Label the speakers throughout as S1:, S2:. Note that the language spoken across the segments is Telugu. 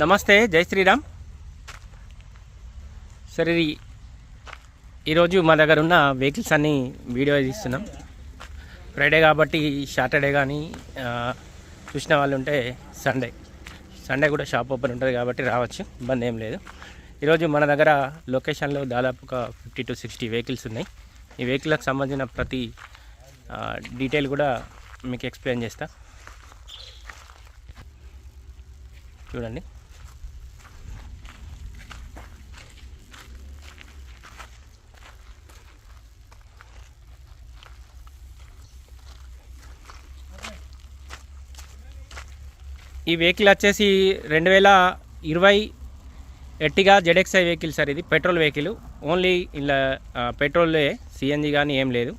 S1: నమస్తే జై శ్రీరామ్. సరే ఇది ఈరోజు మా దగ్గర ఉన్న వెహికల్స్ అన్నీ వీడియో తీస్తున్నాం. ఫ్రైడే కాబట్టి సాటర్డే కానీ చూసిన వాళ్ళు ఉంటే సండే. సండే కూడా షాప్ ఓపెన్ ఉంటుంది కాబట్టి రావచ్చు ఇబ్బంది ఏం లేదు. ఈరోజు మన దగ్గర లొకేషన్లో దాదాపు ఒక ఫిఫ్టీ టు సిక్స్టీ వెహికల్స్ ఉన్నాయి. ఈ వెహికల్కి సంబంధించిన ప్రతి డీటెయిల్ కూడా మీకు ఎక్స్ప్లెయిన్ చేస్తా. చూడండి. ఈ వెహికల్ వచ్చేసి రెండు వేల ఇరవై ఎట్టిగా జెడ్ఎక్స్ఐ వెహికల్ సార్ ఇది పెట్రోల్ వెహికల్. ఓన్లీ ఇలా పెట్రోలే సిఎన్జి కానీ ఏం లేదు.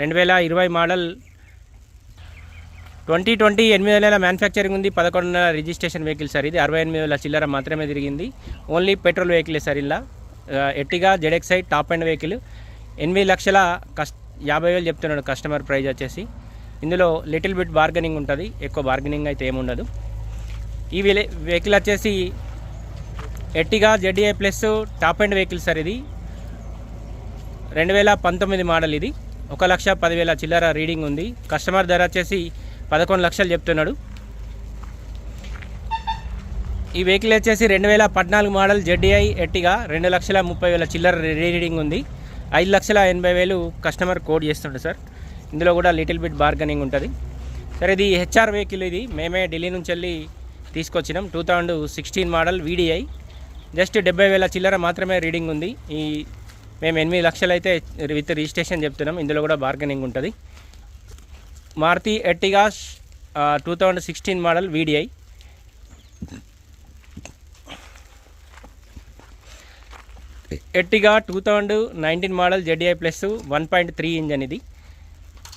S1: రెండు వేల ఇరవై మోడల్ ట్వంటీ ట్వంటీ ఎనిమిది వేల మ్యానుఫ్యాక్చరింగ్ ఉంది పదకొండు నెలల రిజిస్ట్రేషన్ వెహికల్ సార్ ఇది అరవై ఎనిమిది వేల చిల్లర మాత్రమే తిరిగింది. ఓన్లీ పెట్రోల్ వెహికలే సార్ ఇలా Ertiga ZXI top and vehicle. ఎనిమిది లక్షల కష్ యాభై వేలు చెప్తున్నాడు కస్టమర్ ప్రైజ్ వచ్చేసి. ఇందులో లిటిల్ బిట్ బార్గెనింగ్ ఉంటుంది ఎక్కువ బార్గెనింగ్ అయితే ఏముండదు. ఈ వెహికల్ వచ్చేసి Ertiga ZA plus top end vehicle sir ఇది. రెండు వేల పంతొమ్మిది మోడల్ ఇది. ఒక లక్ష పదివేల చిల్లర రీడింగ్ ఉంది. కస్టమర్ ధర వచ్చేసి పదకొండు లక్షలు చెప్తున్నాడు. ఈ వెహికల్ వచ్చేసి రెండు వేల పద్నాలుగు మోడల్ జెడ్డీఐ ఎట్టిగా రెండు లక్షల ముప్పై వేల చిల్లర రీడింగ్ ఉంది. ఐదు లక్షల ఎనభై వేలు కస్టమర్ కోడ్ చేస్తుండే సార్. ఇందులో కూడా లిటిల్ బిట్ బార్గెనింగ్ ఉంటుంది. సరే ఇది హెచ్ఆర్ వెహికల్ ఇది. మేమే ఢిల్లీ నుంచి వెళ్ళి తీసుకొచ్చినాం. Two thousand sixteen model VDI just డెబ్బై వేల చిల్లర మాత్రమే రీడింగ్ ఉంది. ఈ మేము ఎనిమిది లక్షలు అయితే విత్ రిజిస్ట్రేషన్ చెప్తున్నాం. ఇందులో కూడా బార్గెనింగ్ ఉంటుంది. Maruti Ertiga two thousand sixteen model VDI Ertiga two thousand nineteen model ZI plus one point three engine ఇది.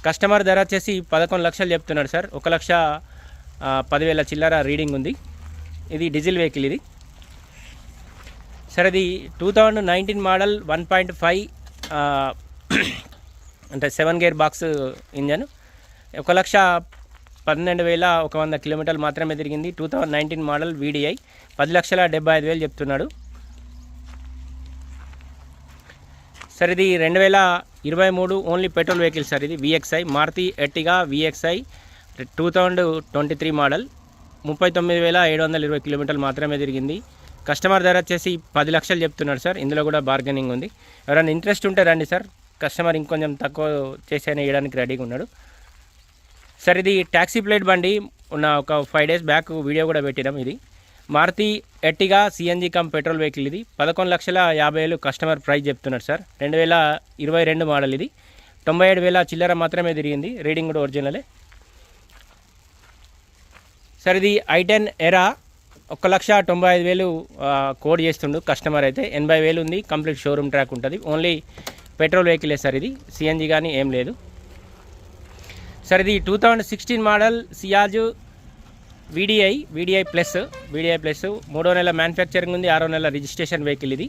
S1: కస్టమర్ ధర వచ్చేసి పదకొండు లక్షలు చెప్తున్నాడు సార్. ఒక లక్ష పదివేల చిల్లర రీడింగ్ ఉంది. ఇది డీజిల్ వెహికల్ ఇది. సార్ ఇది two thousand nineteen model one point five అంటే సెవెన్ గేర్ బాక్స్ ఇంజన్. ఒక లక్ష పన్నెండు వేల ఒక వంద కిలోమీటర్లు మాత్రమే తిరిగింది two thousand nineteen model VDI పది లక్షల డెబ్బై ఐదు వేలు చెప్తున్నాడు. సార్ ఇది రెండు వేల ఇరవై మూడు ఓన్లీ పెట్రోల్ వెహికల్ సార్ ఇది. VXI Maruti Ertiga VXI two thousand twenty three model ముప్పై తొమ్మిది వేల ఏడు వందల ఇరవై కిలోమీటర్లు మాత్రమే తిరిగింది. కస్టమర్ ధర వచ్చేసి పది లక్షలు చెప్తున్నాడు సార్. ఇందులో కూడా బార్గెనింగ్ ఉంది. ఎవరైనా ఇంట్రెస్ట్ ఉంటే రండి సార్. కస్టమర్ ఇంకొంచెం తక్కువ చేసైనా వేయడానికి రెడీగా ఉన్నాడు. సార్ ఇది ట్యాక్సీ ప్లేట్ బండి. ఉన్న ఒక ఫైవ్ డేస్ బ్యాక్ వీడియో కూడా పెట్టినాం ఇది. Maruti Ertiga CNG cum petrol vehicle ఇది. పదకొండు లక్షల యాభై వేలు కస్టమర్ ప్రైస్ చెప్తున్నాడు సార్. రెండు వేల ఇరవై రెండు మోడల్ ఇది. తొంభై ఏడు వేల చిల్లర మాత్రమే తిరిగింది. రీడింగ్ కూడా ఒరిజినలే సార్ ఇది ఐటెన్ ఎరా. ఒక లక్ష తొంభై ఐదు వేలు కోడ్ చేస్తుండు కస్టమర్ అయితే. ఎనభై వేలు ఉంది కంప్లీట్ షోరూమ్ ట్రాక్ ఉంటుంది. ఓన్లీ పెట్రోల్ వెహికలే సార్ ఇది. సిఎన్జి కానీ ఏం లేదు. సార్ ఇది two thousand sixteen model Ciaz VDI VDI plus VDI plus మూడో నెల మ్యానుఫ్యాక్చరింగ్ ఉంది ఆరో నెల రిజిస్ట్రేషన్ వెహికల్ ఇది.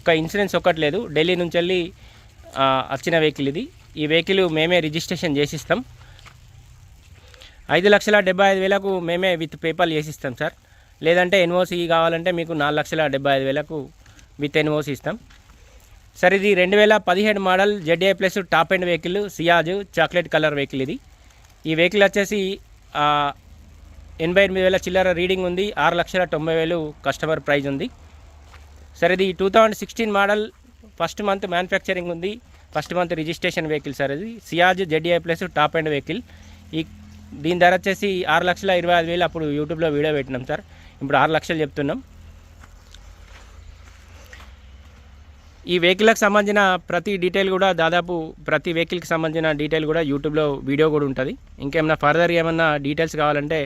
S1: ఒక ఇన్సూరెన్స్ ఒక్కటి లేదు. ఢిల్లీ నుంచి వెళ్ళి వచ్చిన వెహికల్ ఇది. ఈ వెహికల్ మేమే రిజిస్ట్రేషన్ చేసిస్తాం. ఐదు లక్షల డెబ్బై ఐదు వేలకు మేమే విత్ పేపర్లు చేసిస్తాం సార్. లేదంటే ఎన్ఓసి కావాలంటే మీకు నాలుగు లక్షల డెబ్బై ఐదు వేలకు విత్ ఎన్ఓసి ఇస్తాం. సార్ ఇది రెండు వేల పదిహేడు model ZA plus top end vehicle Ciaz chocolate colour vehicle ఇది. ఈ వెహికల్ వచ్చేసి ఎనభై ఎనిమిది వేల చిల్లర రీడింగ్ ఉంది ఆరు లక్షల తొంభై వేలు కస్టమర్ ప్రైజ్ ఉంది. సార్ ఇది two thousand sixteen model first month manufacturing ఉంది first month registration vehicle sir ఇది. Ciaz ZA plus top end vehicle. ఈ దీని ధర వచ్చేసి ఆరు లక్షల ఇరవై ఐదు వేలు అప్పుడు యూట్యూబ్లో వీడియో పెట్టినాం సార్. ఇప్పుడు ఆరు లక్షలు చెప్తున్నాం. ఈ వెహికల్కి సంబంధించిన ప్రతి డీటెయిల్ కూడా దాదాపు ప్రతి వెహికల్కి సంబంధించిన డీటెయిల్ కూడా యూట్యూబ్లో వీడియో కూడా ఉంటుంది. ఇంకేమైనా ఫర్దర్ ఏమన్నా డీటెయిల్స్ కావాలంటే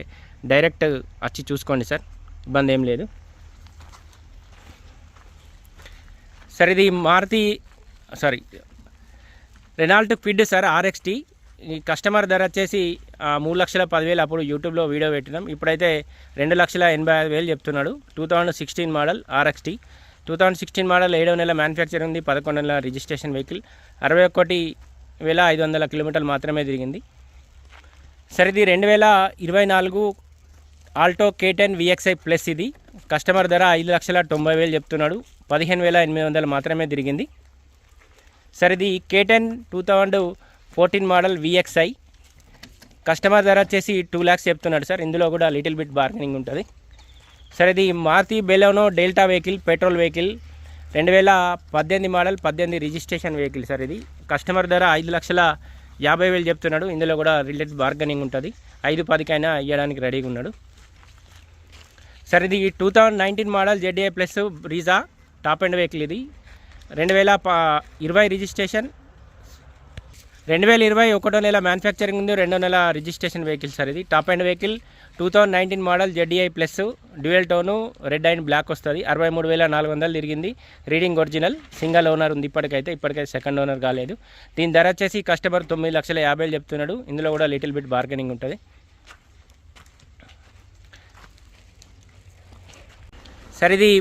S1: డైరెక్ట్ వచ్చి చూసుకోండి సార్. ఇబ్బంది ఏం లేదు. సార్ ఇది Maruti sorry Renault Kwid sir RXT ఈ కస్టమర్ ధర వచ్చేసి మూడు లక్షల పదివేలు అప్పుడు యూట్యూబ్లో వీడియో పెట్టినాం. ఇప్పుడైతే రెండు లక్షల ఎనభై ఐదు వేలు చెప్తున్నాడు. Two thousand sixteen model RXT two thousand sixteen model ఏడవ నెల మ్యానుఫ్యాక్చర్ ఉంది. పదకొండు నెలల రిజిస్ట్రేషన్ వెహికల్ అరవై ఒకటి వేల ఐదు వందల కిలోమీటర్లు మాత్రమే తిరిగింది. సరే ఇది రెండు వేల ఇరవై నాలుగు Alto K ten VXI plus ఇది. కస్టమర్ ధర ఐదు లక్షల తొంభై వేలు చెప్తున్నాడు. పదిహేను వేల ఎనిమిది వందలు మాత్రమే తిరిగింది. సార్ ఇది K ten two thousand fourteen model VXI customer ధర వచ్చేసి టూ ల్యాక్స్ చెప్తున్నాడు సార్. ఇందులో కూడా లిటిల్ బిట్ బార్గెనింగ్ ఉంటుంది. సార్ ఇది Maruti Baleno Delta vehicle petrol vehicle. రెండు వేల పద్దెనిమిది మోడల్ పద్దెనిమిది రిజిస్ట్రేషన్ వెహికల్ సార్ ఇది. కస్టమర్ ధర ఐదు లక్షల యాభై వేలు చెప్తున్నాడు. ఇందులో కూడా రిలేటెడ్ బార్గెనింగ్ ఉంటుంది. ఐదు పదికైనా ఇవ్వడానికి రెడీగా ఉన్నాడు. సార్ ఇది two thousand nineteen model ZA plus Brezza top end vehicle ఇది. రెండు వేల ప ఇరవై రిజిస్ట్రేషన్ రెండు వేల ఇరవై ఒకటో నెల మ్యానుఫ్యాక్చరింగ్ ఉంది రెండో నెల రిజిస్ట్రేషన్ వెహికల్ సార్ ఇది. Top end vehicle two thousand nineteen model ZDI plus dual tone red and black వస్తుంది. అరవై మూడు వేల నాలుగు వందలు తిరిగింది. రీడింగ్ ఒరిజినల్ సింగల్ ఓనర్ ఉంది ఇప్పటికైతే. ఇప్పటికైతే సెకండ్ ఓనర్ కాలేదు. దీని ధర వచ్చేసి కస్టమర్ తొమ్మిది లక్షల యాభై చెప్తున్నాడు. ఇందులో కూడా లిటిల్ బిట్ బార్గెనింగ్ ఉంటుంది. సరే ఇది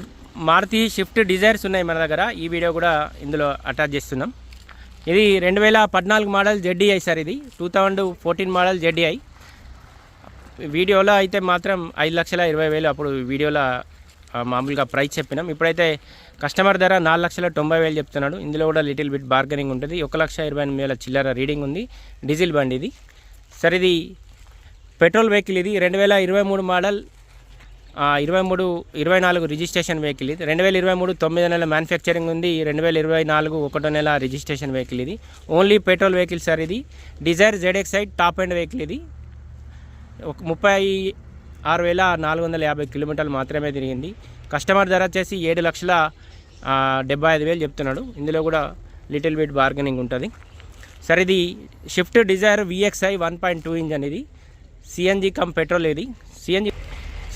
S1: మారుతి షిఫ్ట్ డిజైర్స్ ఉన్నాయి మన దగ్గర. ఈ వీడియో కూడా ఇందులో అటాచ్ చేస్తున్నాం. ఇది రెండు వేల పద్నాలుగు మోడల్ జెడ్డీఐ సార్ ఇది. Two thousand fourteen model ZDI. వీడియోలో అయితే మాత్రం ఐదు లక్షల ఇరవై వేలు అప్పుడు వీడియోలో మామూలుగా ప్రైస్ చెప్పినాం. ఇప్పుడైతే కస్టమర్ ధర నాలుగు లక్షల తొంభై వేలు చెప్తున్నాడు. ఇందులో కూడా లిటిల్ బిట్ బార్గెనింగ్ ఉంటుంది. ఒక లక్ష ఇరవై ఎనిమిది వేల చిల్లర రీడింగ్ ఉంది. డీజిల్ బండి ఇది. సార్ ఇది పెట్రోల్ వెహికల్ ఇది. రెండు వేల ఇరవై మూడు మోడల్ ఇరవై మూడు ఇరవై నాలుగు రిజిస్ట్రేషన్ వెహికల్ ఇది. రెండు వేల ఇరవై మూడు తొమ్మిది నెలల మ్యానుఫ్యాక్చరింగ్ ఉంది. రెండు వేల ఇరవై నాలుగు ఒకటో నెల రిజిస్ట్రేషన్ వెహికల్ ఇది. ఓన్లీ పెట్రోల్ వెహికల్ సార్ ఇది. Dzire ZXI top end vehicle ఇది. ఒక ముప్పై ఆరు వేల నాలుగు వందల యాభై కిలోమీటర్లు మాత్రమే తిరిగింది. కస్టమర్ ధర వచ్చేసి ఏడు లక్షల డెబ్బై ఐదు వేలు చెప్తున్నాడు. ఇందులో కూడా లిటిల్ బిట్ బార్గెనింగ్ ఉంటుంది. సార్ ఇది Swift Dzire VXI one point two engine ఇది. సిఎన్జి కమ్ పెట్రోల్ ఇది. సిఎన్జి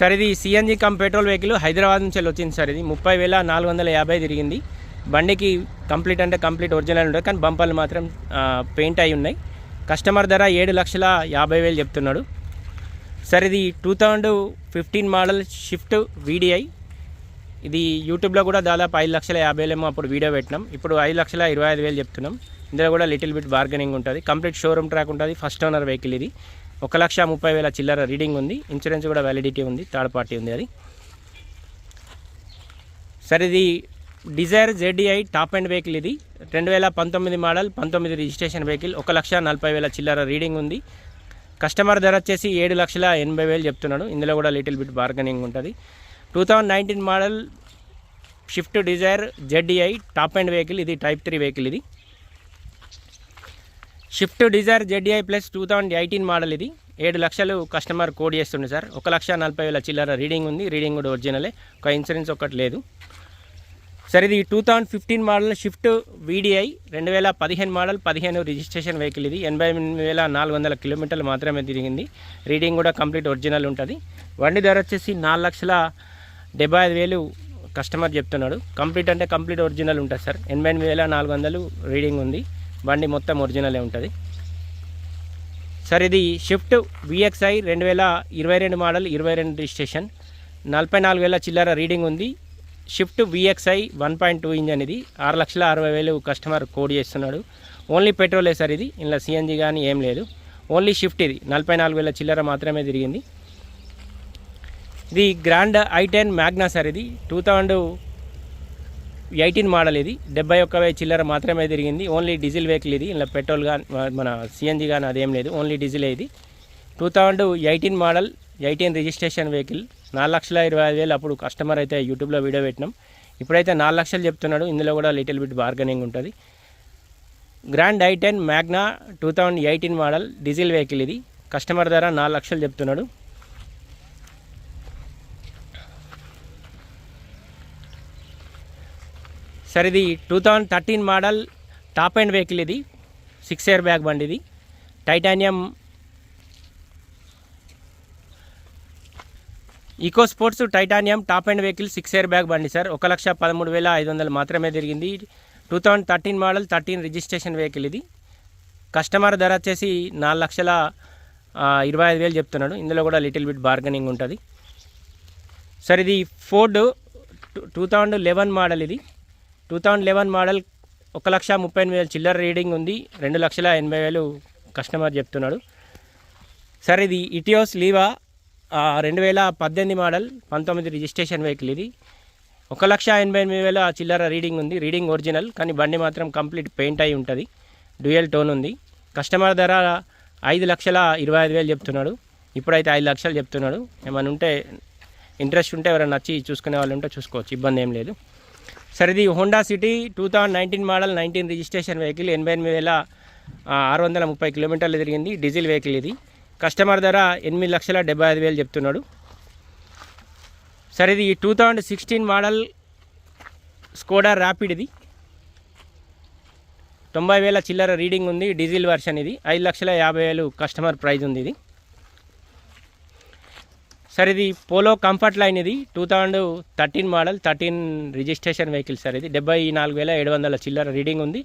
S1: సార్ ఇది CNG cum petrol vehicle Hyderabad నుంచి వచ్చింది సార్ ఇది. ముప్పై వేల నాలుగు వందల యాభై తిరిగింది. బండికి కంప్లీట్ అంటే కంప్లీట్ ఒరిజినల్ ఉండదు కానీ బంపర్లు మాత్రం పెయింట్ అయి ఉన్నాయి. కస్టమర్ ధర ఏడు లక్షల యాభై వేలు చెప్తున్నాడు. సార్ ఇది two thousand fifteen model Swift VDI ఇది యూట్యూబ్లో కూడా దాదాపు ఐదు లక్షల యాభై వేలేమో అప్పుడు వీడియో పెట్టినాం. ఇప్పుడు ఐదు లక్షల ఇరవై ఐదు వేలు చెప్తున్నాం. ఇందులో కూడా లిటిల్ బిట్ బార్గెనింగ్ ఉంటుంది. కంప్లీట్ షోరూమ్ ట్రాక్ ఉంటుంది ఫస్ట్ ఓనర్ వెహికల్ ఇది. ఒక లక్ష ముప్పై వేల చిల్లర రీడింగ్ ఉంది. ఇన్సూరెన్స్ కూడా వ్యాలిడిటీ ఉంది. థర్డ్ పార్టీ ఉంది అది. సార్ ఇది Dzire ZDI top end vehicle ఇది. రెండు వేల పంతొమ్మిది మోడల్ పంతొమ్మిది రిజిస్ట్రేషన్ వెహికల్ ఒక లక్ష నలభై వేల చిల్లర రీడింగ్ ఉంది. కస్టమర్ ధర వచ్చేసి ఏడు లక్షల ఎనభై వేలు చెప్తున్నాడు. ఇందులో కూడా లిటిల్ బిట్ బార్గెనింగ్ ఉంటుంది. Two thousand nineteen model Swift Dzire ZDI top end vehicle ఇది టైప్ త్రీ వెహికల్ ఇది. Swift Dzire ZI plus two thousand eighteen model ఇది. ఏడు లక్షలు కస్టమర్ కోడ్ చేస్తుండే సార్. ఒక లక్ష నలభై వేల చిల్లర రీడింగ్ ఉంది. రీడింగ్ కూడా ఒరిజినలే ఒక ఇన్సూరెన్స్ ఒకటి లేదు. సార్ ఇది two thousand fifteen model Swift VDI రెండు వేల పదిహేను మోడల్ పదిహేను రిజిస్ట్రేషన్ వెహికల్ ఇది. ఎనభై ఎనిమిది వేల నాలుగు వందల కిలోమీటర్లు మాత్రమే తిరిగింది. రీడింగ్ కూడా కంప్లీట్ ఒరిజినల్ ఉంటుంది. బండి ధర వచ్చేసి నాలుగు లక్షల డెబ్బై ఐదు వేలు కస్టమర్ చెప్తున్నాడు. కంప్లీట్ అంటే కంప్లీట్ ఒరిజినల్ ఉంటుంది సార్. ఎనభై ఎనిమిది వేల నాలుగు వందలు రీడింగ్ ఉంది. బండి మొత్తం ఒరిజినలే ఉంటుంది. సార్ ఇది షిఫ్ట్ విఎక్స్ఐ రెండు వేల ఇరవై రెండు మోడల్ ఇరవై రెండు రిజిస్ట్రేషన్. నలభై నాలుగు వేల చిల్లర రీడింగ్ ఉంది. Swift VXI one point two engine ఇది ఆరు లక్షల అరవై వేలు కస్టమర్ కోడ్ చేస్తున్నాడు. ఓన్లీ పెట్రోలే సార్ ఇది? ఇలా సిఎన్జి కానీ ఏం లేదు. ఓన్లీ షిఫ్ట్ ఇది. నలభై నాలుగు వేల చిల్లర మాత్రమే తిరిగింది. ఇది Grand i ten Magna sir ఇది. టూ థౌజండ్ ఎయిటీన్ మోడల్ ఇది. డెబ్బై ఒక్క వెయ్యి చిల్లర మాత్రమే తిరిగింది. ఓన్లీ డీజిల్ వెహికల్ ఇది. ఇలా పెట్రోల్ కానీ మన సిఎన్జి కానీ అదేం లేదు. ఓన్లీ డీజిల్ ఇది. Two thousand eighteen model eighteen registration vehicle. నాలుగు లక్షల ఇరవై ఐదు వేలు అప్పుడు కస్టమర్ అయితే యూట్యూబ్లో వీడియో పెట్టినాం. ఇప్పుడైతే నాలుగు లక్షలు చెప్తున్నాడు. ఇందులో కూడా లిటిల్ బిట్ బార్గెనింగ్ ఉంటుంది. Grand i ten Magna two thousand eighteen model diesel vehicle ఇది. కస్టమర్ ధర నాలుగు లక్షలు చెప్తున్నాడు. సార్ ఇది two thousand thirteen model top end vehicle ఇది. సిక్స్ ఇయర్ బ్యాగ్ బండి ఇది. Titanium eco sports Titanium top end vehicle six air bag బండి సార్. ఒక లక్ష పదమూడు వేల ఐదు వందలు మాత్రమే తిరిగింది. Two thousand thirteen model thirteen registration vehicle ఇది. కస్టమర్ ధర వచ్చేసి నాలుగు లక్షల ఇరవై ఐదు వేలు చెప్తున్నాడు. ఇందులో కూడా లిటిల్ బిట్ బార్గెనింగ్ ఉంటుంది. సార్ ఇది Ford two thousand eleven model ఇది. టూ థౌజండ్ లెవెన్ మోడల్ ఒక లక్ష ముప్పై ఎనిమిది వేలు చిల్లర రీడింగ్ ఉంది. రెండు లక్షల ఎనభై వేలు కస్టమర్ చెప్తున్నాడు. సార్ ఇది ఇటియోస్ లీవా రెండు వేల పద్దెనిమిది మోడల్ పంతొమ్మిది రిజిస్ట్రేషన్ వెహికల్ ఇది. ఒక లక్ష ఎనభై ఎనిమిది వేల చిల్లర రీడింగ్ ఉంది. రీడింగ్ ఒరిజినల్ కానీ బండి మాత్రం కంప్లీట్ పెయింట్ అయి ఉంటుంది. డ్యూయల్ టోన్ ఉంది. కస్టమర్ ధర ఐదు లక్షల ఇరవై ఐదు వేలు చెప్తున్నాడు. ఇప్పుడైతే ఐదు లక్షలు చెప్తున్నాడు. ఏమైనా ఉంటే ఇంట్రెస్ట్ ఉంటే ఎవరైనా నచ్చి చూసుకునే వాళ్ళు ఉంటే చూసుకోవచ్చు. ఇబ్బంది ఏం లేదు. సరే ఇది Honda City two thousand nineteen model nineteen registration vehicle ఎనభై ఎనిమిది వేల ఆరు వందల ముప్పై కిలోమీటర్లు తిరిగింది. డీజిల్ వెహికల్ ఇది. కస్టమర్ ధర ఎనిమిది లక్షల డెబ్బై ఐదు వేలు చెప్తున్నాడు. సరే ఇది two thousand sixteen model Skoda Rapid ఇది. తొంభై వేల చిల్లర రీడింగ్ ఉంది డీజిల్ వర్షన్ ఇది. ఐదు లక్షల యాభై వేలు కస్టమర్ ప్రైజ్ ఉంది ఇది. సార్ ఇది పోలో కంఫర్ట్ లైన్ ఇది. Two thousand thirteen model thirteen registration vehicle sir ఇది. డెబ్బై నాలుగు వేల ఏడు వందల చిల్లర రీడింగ్ ఉంది.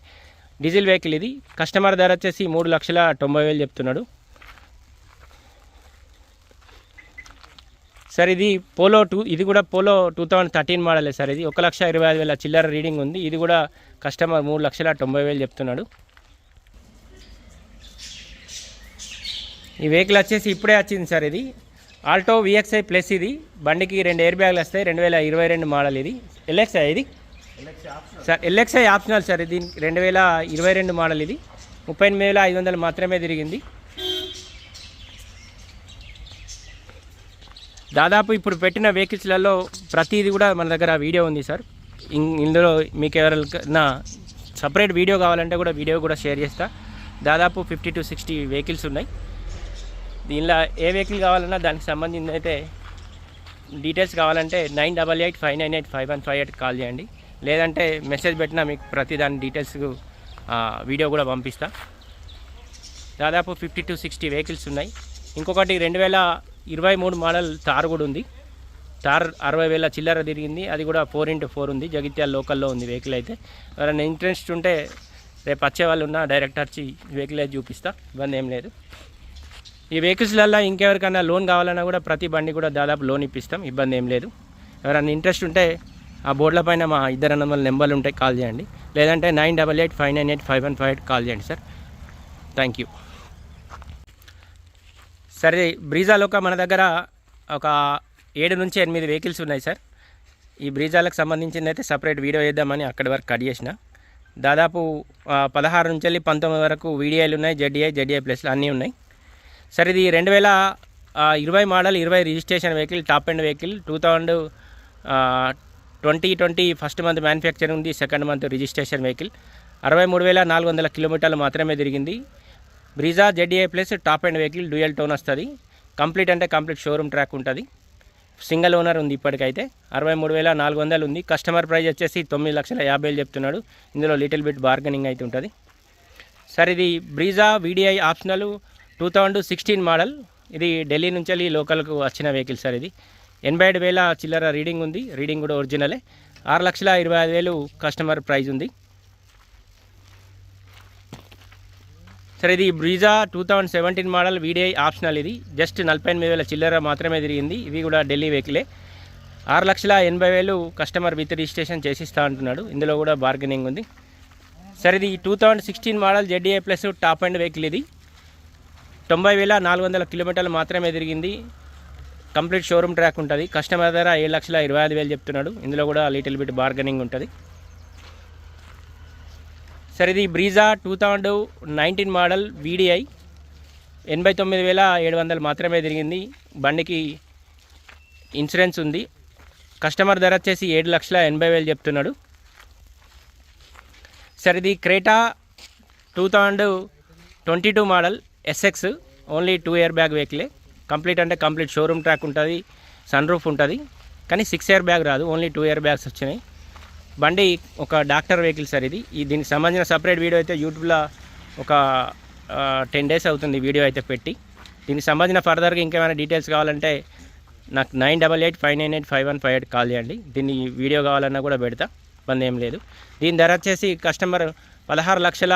S1: డీజిల్ వెహికల్ ఇది. కస్టమర్ ధర వచ్చేసి మూడు లక్షల తొంభై వేలు చెప్తున్నాడు. సార్ ఇది పోలో టూ ఇది కూడా పోలో టూ థౌజండ్ థర్టీన్ మోడలే సార్ ఇది. ఒక లక్ష ఇరవై ఐదు వేల చిల్లర రీడింగ్ ఉంది. ఇది కూడా కస్టమర్ మూడు లక్షల తొంభై వేలు చెప్తున్నాడు. ఈ వెహికల్ వచ్చేసి ఇప్పుడే వచ్చింది సార్ ఇది. ఆల్టో విఎక్స్ఐ ప్లస్ ఇది. బండికి రెండు ఎయిర్ బ్యాగ్లు వస్తాయి. రెండు వేల ఇరవై రెండు మోడల్ ఇది. ఎల్ఎక్స్ఐ ఇది? సార్ ఎల్ఎక్స్ఐ ఆప్షనల్ సార్ ఇది. రెండు వేల ఇరవై రెండు మోడల్ ఇది. ముప్పై ఎనిమిది వేల ఐదు వందలు మాత్రమే తిరిగింది. దాదాపు ఇప్పుడు పెట్టిన వెహికల్స్లలో ప్రతిది కూడా మన దగ్గర వీడియో ఉంది సార్. ఇందులో మీకు ఎవరైనా సపరేట్ వీడియో కావాలంటే కూడా వీడియో కూడా షేర్ చేస్తా. దాదాపు ఫిఫ్టీ టు సిక్స్టీ వెహికల్స్ ఉన్నాయి. దీనిలో ఏ వెహికల్ కావాలన్నా దానికి సంబంధించి అయితే డీటెయిల్స్ కావాలంటే nine double eight five nine eight five one five eight call చేయండి. లేదంటే మెసేజ్ పెట్టినా మీకు ప్రతి దాని డీటెయిల్స్ వీడియో కూడా పంపిస్తా. దాదాపు ఫిఫ్టీ టు సిక్స్టీ వెహికల్స్ ఉన్నాయి. ఇంకొకటి రెండు వేల ఇరవై మూడు మోడల్ తార్ కూడా ఉంది. తార్ అరవై వేల చిల్లర తిరిగింది. అది కూడా ఫోర్ ఇంటూ ఫోర్ ఉంది. జగిత్యాల లోకల్లో ఉంది వెహికల్ అయితే. ఎవరైనా ఇంట్రెస్ట్ ఉంటే రేపు వచ్చే వాళ్ళు ఉన్నా డైరెక్ట్ వచ్చి వెహికల్ అయితే చూపిస్తా. ఇబ్బంది ఏం లేదు. ఈ వెహికల్స్లలో ఇంకెవరికైనా లోన్ కావాలన్నా కూడా ప్రతి బండి కూడా దాదాపు లోన్ ఇప్పిస్తాం. ఇబ్బంది ఏం లేదు. ఎవరైనా ఇంట్రెస్ట్ ఉంటే ఆ బోర్డుల పైన మా ఇద్దరు అన్నమాల నెంబర్లు ఉంటాయి కాల్ చేయండి. లేదంటే nine double eight five nine eight five one five eight call చేయండి సార్. థ్యాంక్ యూ సరే బ్రీజాలోక మన దగ్గర ఒక ఏడు నుంచి ఎనిమిది వెహికల్స్ ఉన్నాయి సార్. ఈ బ్రీజాలకు సంబంధించింది అయితే సపరేట్ వీడియో వేద్దామని అక్కడి వరకు కట్ చేసిన. దాదాపు పదహారు నుంచి వెళ్ళి పంతొమ్మిది వరకు వీడియోలు ఉన్నాయి జెడ్డీఐ జెడ్డీఐ ప్లస్లు అన్నీ ఉన్నాయి. సార్ ఇది రెండు వేల ఇరవై మోడల్ ఇరవై registration vehicle top end vehicle. Two thousand twenty twenty first month manufacturing ఉంది సెకండ్ మంత్ రిజిస్ట్రేషన్ వెహికల్. అరవై మూడు వేల నాలుగు వందల కిలోమీటర్లు మాత్రమే తిరిగింది. Brezza ZDI plus top end vehicle dual tone వస్తుంది. కంప్లీట్ అంటే కంప్లీట్ షోరూమ్ ట్రాక్ ఉంటుంది. సింగిల్ ఓనర్ ఉంది ఇప్పటికైతే. అరవై మూడు వేల నాలుగు వందలు ఉంది. కస్టమర్ ప్రైస్ వచ్చేసి తొమ్మిది లక్షల యాభై వేలు చెప్తున్నాడు. ఇందులో లిటిల్ బిట్ బార్గెనింగ్ అయితే ఉంటుంది. సార్ ఇది Brezza VDI optional two thousand sixteen model. ఇది ఢిల్లీ నుంచి వెళ్ళి లోకల్కు వచ్చిన వెహికల్ సార్ ఇది. ఎనభై ఏడు వేల చిల్లర రీడింగ్ ఉంది. రీడింగ్ కూడా ఒరిజినలే. ఆరు లక్షల ఇరవై ఐదు వేలు కస్టమర్ ప్రైజ్ ఉంది. సరే ఇది Brezza two thousand seventeen model VDI optional ఇది. జస్ట్ నలభై ఎనిమిది వేల చిల్లర మాత్రమే తిరిగింది. ఇది కూడా ఢిల్లీ వెహికలే. ఆరు లక్షల ఎనభై వేలు కస్టమర్ విత్ రిజిస్ట్రేషన్ చేసిస్తా అంటున్నాడు. ఇందులో కూడా బార్గెనింగ్ ఉంది. సరే ఇది two thousand sixteen model ZA plus top end vehicle ఇది. తొంభై వేల నాలుగు వందల కిలోమీటర్లు మాత్రమే తిరిగింది. కంప్లీట్ షోరూమ్ ట్రాక్ ఉంటుంది. కస్టమర్ ధర ఏడు లక్షల ఇరవై ఐదు వేలు చెప్తున్నాడు. ఇందులో కూడా లిటిల్ బిట్ బార్గెనింగ్ ఉంటుంది. సరే ఇది Brezza two thousand nineteen model VDI. ఎనభై తొమ్మిది వేల ఏడు వందలు మాత్రమే తిరిగింది. బండికి ఇన్సూరెన్స్ ఉంది. కస్టమర్ ధర వచ్చేసి ఏడు లక్షల ఎనభై వేలు చెప్తున్నాడు. సరే ఇది Creta two thousand twenty two model. SX only two air bag వెహికలే complete అంటే కంప్లీట్ షోరూమ్ ట్రాక్ ఉంటుంది సన్ రూఫ్ ఉంటుంది కానీ సిక్స్ ఇయర్ బ్యాగ్ రాదు ఓన్లీ టూ ఇయర్ బ్యాగ్స్ వచ్చినాయి. బండి ఒక డాక్టర్ వెహికల్ సార్ ఇది. ఈ దీనికి సంబంధించిన సపరేట్ వీడియో అయితే యూట్యూబ్లో ఒక టెన్ డేస్ అవుతుంది వీడియో అయితే పెట్టి. దీనికి సంబంధించిన ఫర్దర్గా ఇంకేమైనా డీటెయిల్స్ కావాలంటే నాకు nine double eight five nine eight five one five eight call చేయండి. దీన్ని వీడియో కావాలన్నా కూడా పెడతా ఇబ్బంది ఏం లేదు. దీని ధర వచ్చేసి కస్టమర్ పదహారు లక్షల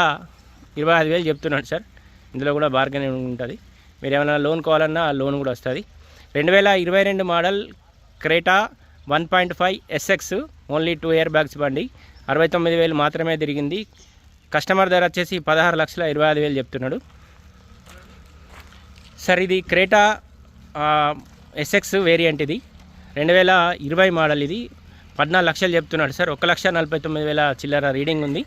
S1: ఇరవై ఐదు వేలు చెప్తున్నాడు సార్. ఇందులో కూడా బార్గెనింగ్ ఉంటుంది. మీరు ఏమైనా లోన్ కావాలన్నా ఆ లోన్ కూడా వస్తుంది. రెండు వేల ఇరవై రెండు model Creta one point five SX only two air bags బండి. అరవై తొమ్మిది వేలు మాత్రమే తిరిగింది. కస్టమర్ ధర వచ్చేసి పదహారు లక్షల ఇరవై ఐదు వేలు చెప్తున్నాడు. సార్ ఇది క్రేటా ఎస్ఎక్స్ వేరియంట్ ఇది. రెండు వేల ఇరవై మోడల్ ఇది. పద్నాలుగు లక్షలు చెప్తున్నాడు సార్ ఒక లక్ష నలభై తొమ్మిది వేల చిల్లర రీడింగ్ ఉంది.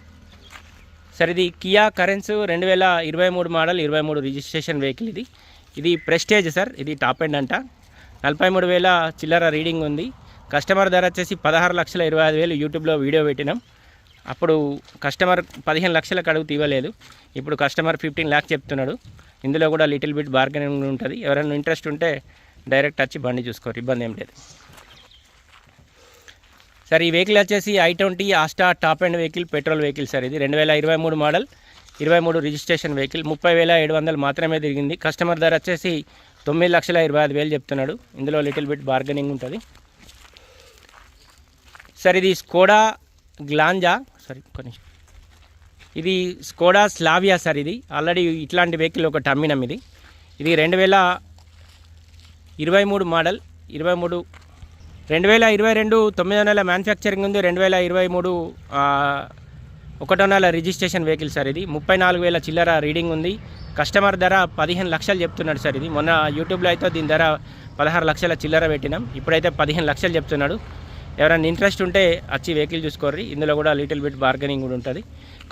S1: సార్ ఇది కియా కరెన్స్ రెండు వేల ఇరవై మూడు మోడల్ ఇరవై మూడు రిజిస్ట్రేషన్ వెహికల్ ఇది. ఇది ప్రెస్టేజ్ సార్ ఇది టాప్ ఎండ్ అంట. నలభై మూడు వేల చిల్లర రీడింగ్ ఉంది. కస్టమర్ ధర వచ్చేసి పదహారు లక్షల ఇరవై ఐదు వేలు యూట్యూబ్లో వీడియో పెట్టినాం. అప్పుడు కస్టమర్ పదిహేను లక్షలకు అడుగు తీవలేదు ఇప్పుడు కస్టమర్ ఫిఫ్టీన్ ల్యాక్స్ చెప్తున్నాడు. ఇందులో కూడా లిటిల్ బిట్ బార్గెనింగ్ ఉంటుంది. ఎవరైనా ఇంట్రెస్ట్ ఉంటే డైరెక్ట్ వచ్చి బండి చూసుకోరు. ఇబ్బంది ఏం లేదు. సార్ ఈ వెహికల్ వచ్చేసి i twenty Asta top end vehicle petrol vehicle sir ఇది. రెండు వేల ఇరవై మూడు మోడల్ ఇరవై మూడు రిజిస్ట్రేషన్ వెహికల్ ముప్పై వేల ఏడు వందలు మాత్రమే తిరిగింది. కస్టమర్ ధర వచ్చేసి తొమ్మిది లక్షల ఇరవై ఐదు వేలు చెప్తున్నాడు. ఇందులో లిటిల్ బిట్ బార్గెనింగ్ ఉంటుంది. సార్ ఇది స్కోడా గ్లాంజా సారీ కొన్ని ఇది స్కోడా స్లావియా సార్ ఇది. ఆల్రెడీ ఇట్లాంటి వెహికల్ ఒకటి అమ్మినాం ఇది. ఇది రెండు వేల ఇరవై మూడు మోడల్ ఇరవై మూడు రెండు వేల ఇరవై రెండు తొమ్మిదో నెల మ్యానుఫ్యాక్చరింగ్ ఉంది రెండు వేల ఇరవై మూడు ఒకటో నెల రిజిస్ట్రేషన్ వెహికల్ సార్ ఇది. ముప్పై నాలుగు వేల చిల్లర రీడింగ్ ఉంది. కస్టమర్ ధర పదిహేను లక్షలు చెప్తున్నాడు సార్ ఇది. మొన్న యూట్యూబ్లో అయితే దీని ధర పదహారు లక్షల చిల్లర పెట్టినాం. ఇప్పుడైతే పదిహేను లక్షలు చెప్తున్నాడు. ఎవరైనా ఇంట్రెస్ట్ ఉంటే వచ్చి వెహికల్ చూసుకోర్రి. ఇందులో కూడా లిటిల్ బిట్ బార్గెనింగ్ కూడా ఉంటుంది.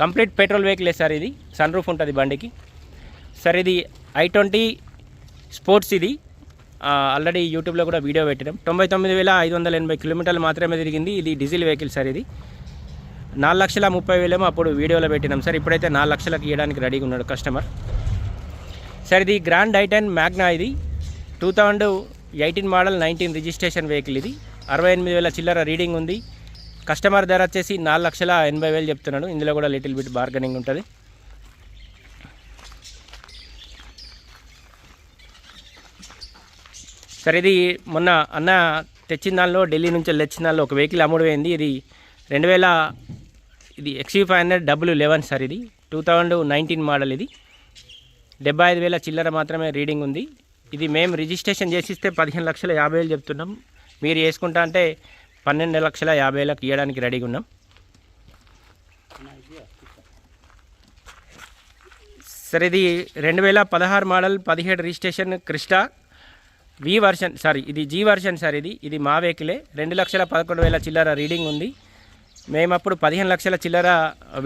S1: కంప్లీట్ పెట్రోల్ వెహికలే సార్ ఇది? సన్ రూఫ్ ఉంటుంది బండికి. సార్ ఇది ఐ ట్వంటీ స్పోర్ట్స్ ఇది. ఆల్రెడీ యూట్యూబ్లో కూడా వీడియో పెట్టినాం. తొంభై తొమ్మిది వేల ఐదు వందల ఎనభై కిలోమీటర్లు మాత్రమే తిరిగింది. ఇది డీజిల్ వెహికల్ సార్ ఇది. నాలుగు లక్షల ముప్పై వేలేమో అప్పుడు వీడియోలో పెట్టినాం సార్. ఇప్పుడైతే నాలుగు లక్షలకు ఇవ్వడానికి రెడీగా ఉన్నాడు కస్టమర్ సార్ ఇది గ్రాండ్ ఐటెన్ మ్యాగ్నా ఇది. Two thousand eighteen model nineteen registration vehicle ఇది. అరవై ఎనిమిది వేల చిల్లర రీడింగ్ ఉంది. కస్టమర్ ధర వచ్చేసి నాలుగు లక్షల ఎనభై వేలు చెప్తున్నాడు. ఇందులో కూడా లిటిల్ బిట్ బార్గెనింగ్ ఉంటుంది. సరే ఇది మొన్న అన్న తెచ్చిన దానిలో ఢిల్లీ నుంచి తెచ్చిన దానిలో ఒక వెహికల్ అమ్ముడు ఇది రెండు వేల ఇది XUV five hundred W eleven sir ఇది. టూ థౌజండ్ నైన్టీన్ మోడల్ ఇది. డెబ్బై ఐదు వేల చిల్లర మాత్రమే రీడింగ్ ఉంది. ఇది మేము రిజిస్ట్రేషన్ చేసిస్తే పదిహేను లక్షల యాభై వేలు చెప్తున్నాం. మీరు వేసుకుంటా అంటే పన్నెండు లక్షల యాభై వేలకు ఇవ్వడానికి రెడీగా ఉన్నాం. సరే ఇది రెండు వేల పదహారు మోడల్ పదిహేడు registration Crysta V version sorry ఇది జీ వర్షన్ సార్ ఇది. ఇది మా వెహికలే రెండు లక్షల పదకొండు వేల చిల్లర రీడింగ్ ఉంది. మేము అప్పుడు పదిహేను లక్షల చిల్లర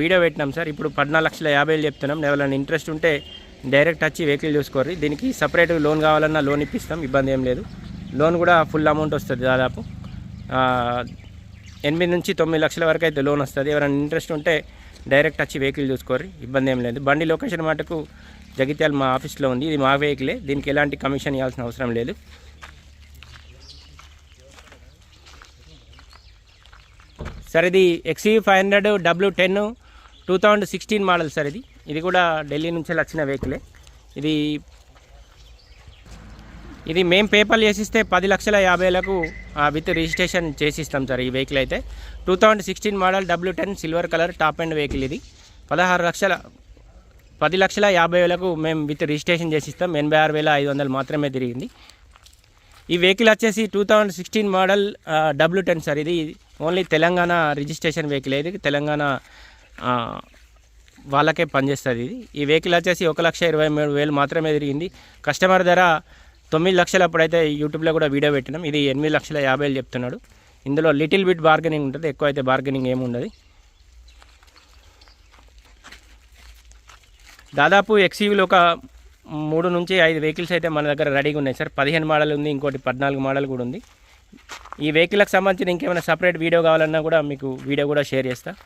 S1: వీడియో పెట్టినాం సార్ ఇప్పుడు పద్నాలుగు లక్షల యాభై వేలు చెప్తున్నాం. ఎవరైనా ఇంట్రెస్ట్ ఉంటే డైరెక్ట్ వచ్చి వెహికల్ చూసుకోర్రి. దీనికి సపరేట్ లోన్ కావాలన్నా లోన్ ఇప్పిస్తాం. ఇబ్బంది ఏం లేదు. లోన్ కూడా ఫుల్ అమౌంట్ వస్తుంది దాదాపు. ఎనిమిది నుంచి తొమ్మిది లక్షల వరకు అయితే లోన్ వస్తుంది. ఎవరైనా ఇంట్రెస్ట్ ఉంటే డైరెక్ట్ వచ్చి వెహికల్ చూసుకోర్రి. ఇబ్బంది ఏం లేదు. బండి లొకేషన్ మటుకు జగిత్యాల మా ఆఫీస్లో ఉంది. ఇది మా వెహికలే. దీనికి ఎలాంటి కమిషన్ ఇవ్వాల్సిన అవసరం లేదు. సార్ ఇది XUV five hundred W ten two thousand sixteen model sir ఇది. ఇది కూడా ఢిల్లీ నుంచి వచ్చిన వెహికలే. ఇది ఇది మేము పేపర్లు చేసిస్తే పది లక్షల యాభైలకు విత్ రిజిస్ట్రేషన్ చేసిస్తాం సార్ ఈ వెహికల్ అయితే. Two thousand sixteen model W ten silver colour top end vehicle ఇది. పదహారు లక్షల పది లక్షల యాభై వేలకు మేము విత్ రిజిస్ట్రేషన్ చేసిస్తాం. ఎనభై ఆరు వేల ఐదు వందలు మాత్రమే తిరిగింది. ఈ వెహికల్ వచ్చేసి two thousand sixteen model W ten sir. ఇది ఓన్లీ తెలంగాణ రిజిస్ట్రేషన్ వెహికల్. ఇది తెలంగాణ వాళ్ళకే పనిచేస్తుంది ఇది. ఈ వెహికల్ వచ్చేసి ఒక లక్ష ఇరవై మూడు వేలు మాత్రమే తిరిగింది. కస్టమర్ ధర తొమ్మిది లక్షలు అప్పుడైతే యూట్యూబ్లో కూడా వీడియో పెట్టినాం. ఇది ఎనిమిది లక్షల యాభై వేలు చెప్తున్నాడు. ఇందులో లిటిల్ బిట్ బార్గెనింగ్ ఉంటుంది. ఎక్కువ అయితే బార్గెనింగ్ ఏముండదు. దాదాపు ఎక్సీవీలు ఒక మూడు నుంచి ఐదు వెహికల్స్ అయితే మన దగ్గర రెడీగా ఉన్నాయి సార్. పదిహేను మోడల్ ఉంది ఇంకోటి పద్నాలుగు మోడల్ కూడా ఉంది. ఈ వెహికల్కి సంబంధించిన ఇంకేమైనా సపరేట్ వీడియో కావాలన్నా కూడా మీకు వీడియో కూడా షేర్ చేస్తాను